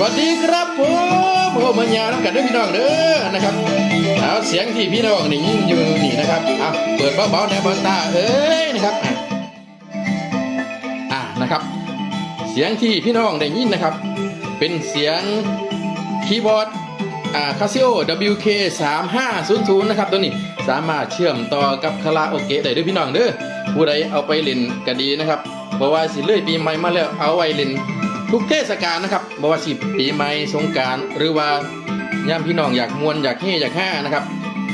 วัสดีครับผมผมมัญญาน้ำกันด้วยพี่น้องเด้อนะครับเอาเสียงที่พี่น้องนี่ยินอยู่นี่นะครับเอาเปิดเบาๆแนวบาตาเอ้ยนะครับอะนะครับ เสียงที่พี่น้องได้ยินนะครับ เป็นเสียงคีย์บอร์ดอ่า Casio WK 3 5 0 0นะครับตัวนี้สามารถเชื่อมต่อกับคาราโอเกะได้ด้วยพี่น้องเด้อผู้ใดเอาไปเล่นก็ดีนะครับเพราะว่าสิเลื่อยปีใหม่มาแล้วเอาไว้เล่น ทุกเทศกาลนะครับบว่าสิปีใหม่สงการหรือว่าย่ามพี่น้องอยากมวนอยากเฮอยากห้านะครับ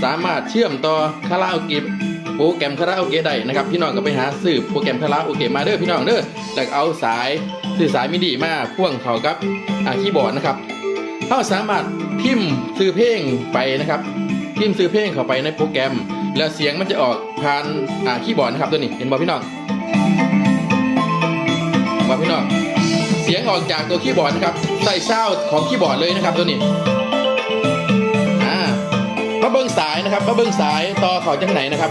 สามารถเชื่อมต่อคาราโอเกะโปรแกรมคาราโอเกะได้นะครับพี่น้องก็ไปหาซื้อโปรแกรมคาราโอเกะมาเด้อพี่น้องเด้อแล้วเอาสายซื้อสายมิดีมาพ่วงเขากับคีย์บอร์ดนะครับเราสามารถพิมพ์ซื้อเพลงไปนะครับ พิมพ์ซื้อเพลงเข้าไปในโปรแกรม แล้วเสียงมันจะออกผ่านคีย์บอร์ดนะครับตัวนี้เห็นบ่พี่น้องบ่พี่น้อง เสียงออกจากตัวคีย์บอร์ดนะครับใส่ซาวด์ของคีย์บอร์ดเลยนะครับตัวนี้อ่ามาเบิ้งสายนะครับมาเบิ้งสายต่อเขอจังไหนนะครับ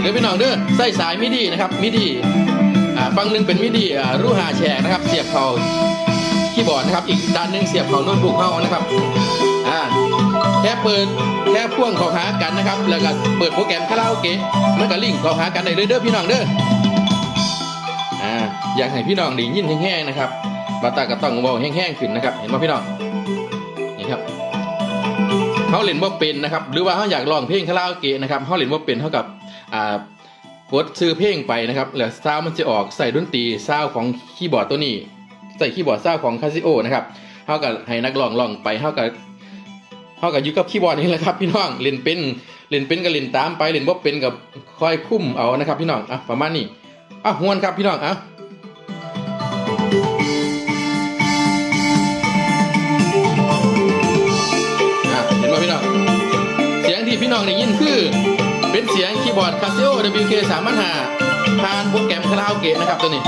เดี๋ยวพี่น้องเด้อใส่สายมิดีนะครับมิดีอ่าฟังหนึ่งเป็นมิดีอ่ารูหาแฉกนะครับ เสียบเขาคีย์บอร์ดนะครับ อีกด้านหนึงเสียบของโน้ตบุ๊กเข้านะครับอ่าแค่เปิดแค่พ่วงเข้าหากันนะครับ แล้วก็เปิดโปรแกรมคาราโอเกะมันก็ลิงก์เข้าหากันได้เลยเด้อพี่น้องเด้อ อยากให้พี่น้องไดียินแห้งๆนะครับบาตาก็ต้องเบาแห้งๆขึ้นนะครับ เห็นไหมพี่น้องนี่ครับเขาเล่นว่าเป็นนะครับ หรือว่าเขาอยากลองเพลงคาราโอเกะนะครับเขาเล่นว่าเป็นเท่ากับอ่ากดซื้อเพลงไปนะครับแล้วซาวมันจะออกใส่ดนตรีซาวของคีย์บอร์ดตัวนี้ ใส่คีย์บอร์ดซาวของคาซิโอนะครับเท่ากับให้นักร้องร้องไปเท่ากับเท่ากับยู่กับคีย์บอร์ดนี่แหละครับพี่น้องเล่นเป็นเล่นเป็นก็เล่นตามไปเล่นบ่าเป็นกับคอยคุ้มเอานะครับ พี่น้องอะประมาณนี้อะฮวนครับพี่น้องอะ เห็นไหมพี่น้อง เสียงที่พี่น้องได้ยินคือ เป็นเสียงคีย์บอร์ด Casio WK 3 5 0ผ่านโปรแกรมคาราโอเกะนะครับตัวนี้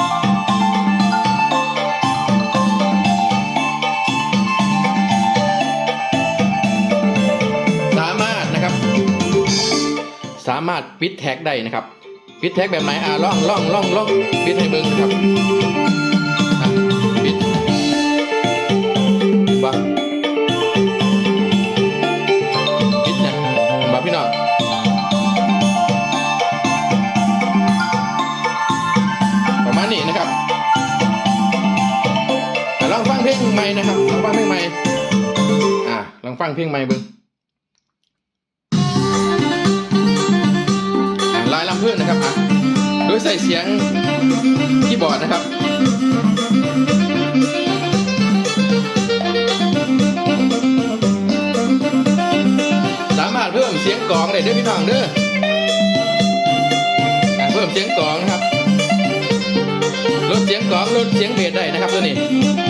สามารถนะครับสามารถปิดแท็กได้นะครับ ปิดแท็กแบบไหนอ่าล่องล่องล่องล่องปิดให้เบิ่งนะครับ งฟังเพลงใหม่นะครับลองฟังเพลงใหม่อะลองฟังเพลงใหม่เบิ่งลายลำเพื่อนนะครับอะโดยใส่เสียงคีย์บอร์ดนะครับสามารถเพิ่มเสียงกลองได้ด้วยพี่น้องเด้อเพิ่มเสียงกลองนะครับลดเสียงกลองลดเสียงเบสได้นะครับตัวนี้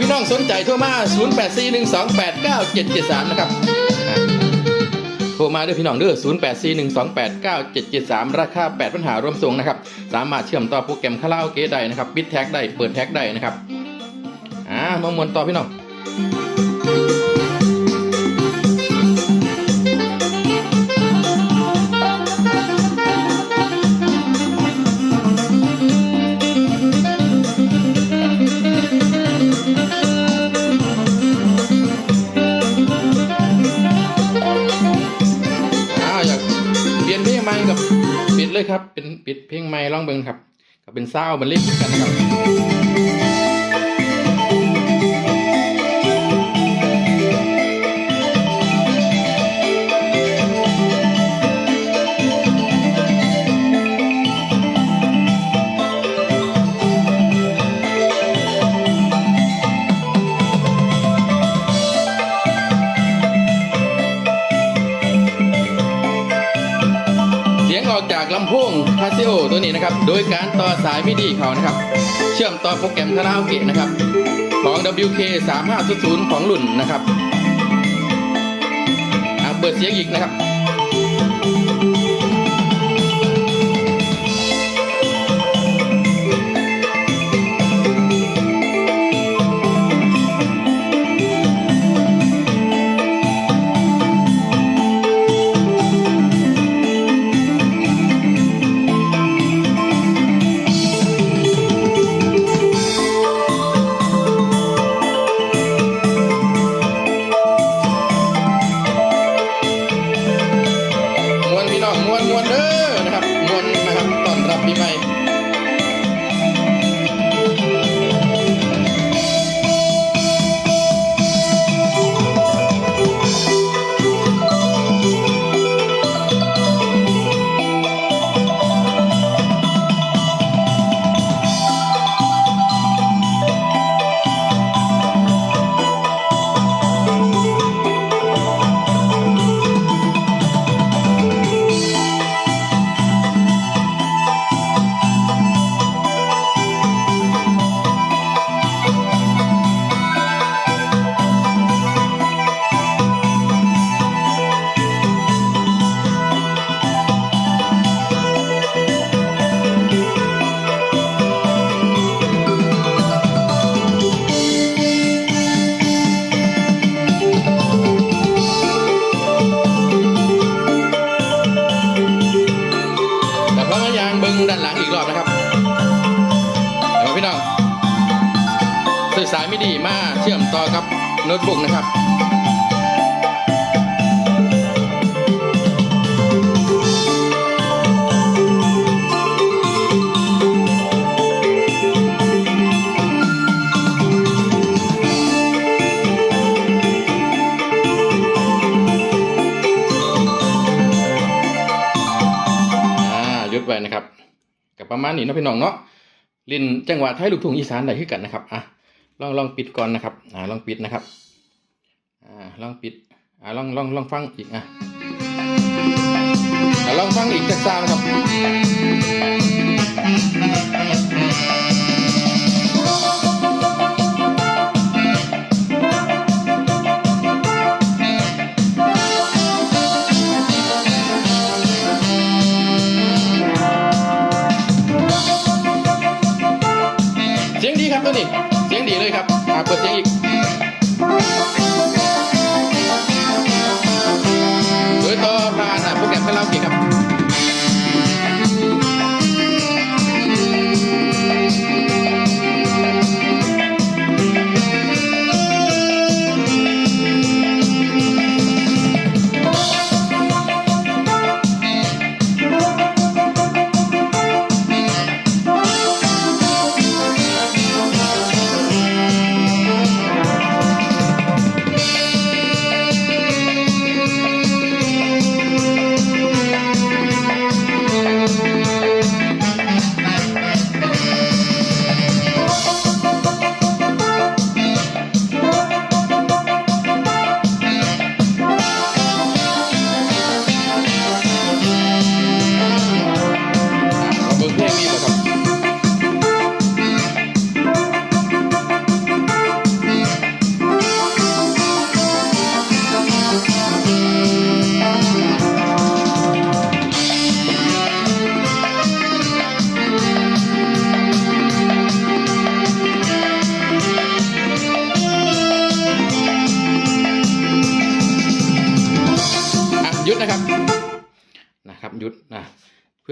พี่น้องสนใจโทรมา 0841289773 นะครับโทรมาด้วยพี่น้องเด้อ0841289773 ราคา 8 ปัญหารวมส่งนะครับ สามารถเชื่อมต่อโปรแกรมคาราโอเกะได้นะครับปิดแท็กได้ เปิดแท็กได้นะครับ อ่ามามวนต่อพี่น้อง กับปิดเลยครับ เป็นปิดเพลงไม่ร้องเบิงครับก็เป็นเศร้ามันเล่นกันนะครับ พงคาซิโอตัวนี้นะครับ โดยการต่อสายมิดีเขานะครับ เชื่อมต่อโปรแกรมคาราโอเกะนะครับ ของ WK 3 5 0 0ของรุ่นนะครับเปิดเสียงอีกนะครับ สื่อสารไม่ดีมาเชื่อมต่อกับโน้ตบุ๊กนะครับอ่าหยุดไว้นะครับกับประมาณนี้นะพี่น้องเนาะลินจังหวะไทยลูกทุ่งอีสานได้ขึ้นกันนะครับอะ ลองลองปิดก่อนนะครับอ่าลองปิดนะครับอ่าลองปิดอ่าลองลองลองฟังอีกอะอะลองฟังอีกจากซาวนะครับ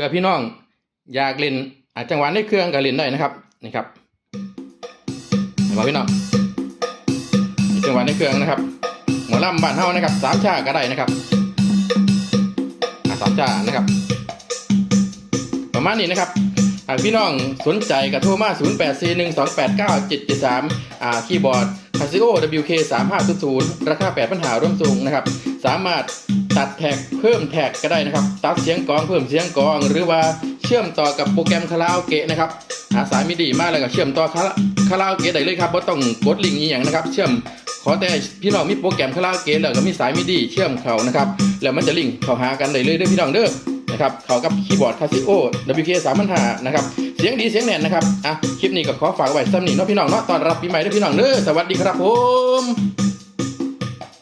พื่อพี่น้องอยากเล่นอาจังหวะในเครื่องก็เล่นได้นะครับนี่ครับเห็นไหมพี่น้องจังหวะในเครื่องนะครับหมอลำบ้านเฮานะครับสามชาก็ได้นะครับสามชานะครับ ประมาณนี้นะครับหากพี่น้องสนใจก็โทรมา0 8 4 1 2 8 9 7 7 3อ่าคีย์บอร์ด Casio WK 3 5 0 0 ราคา8ปัญหาร่วมสูงนะครับ สามารถ ตัดแท็กเพิ่มแท็กก็ได้นะครับ ตัดเสียงกองเพิ่มเสียงกอง หรือว่าเชื่อมต่อกับโปรแกรมคาราโอเกะนะครับอาสายมิดีมากเลยก็เชื่อมต่อคาราคาราโอเกะได้เลยครับเพราะต้องกดลิงก์อย่างนะครับ เชื่อมขอแต่พี่น้องมีโปรแกรมคาราโอเกะแล้วก็มีสายมิดีเชื่อมเขานะครับแล้วมันจะลิงก์เข้าหากันได้เลยเด้อพี่น้องเด้อนะครับเขากับคีย์บอร์ด Casio WK 3 5 0นะครับเสียงดีเสียงแน่นนะครับอะคลิปนี้ก็ขอฝากไว้สำหรับนีเนาะพี่น้องเนาะตอนรับปีใหม่ด้อพี่น้องเด้อสวัสดีครับผม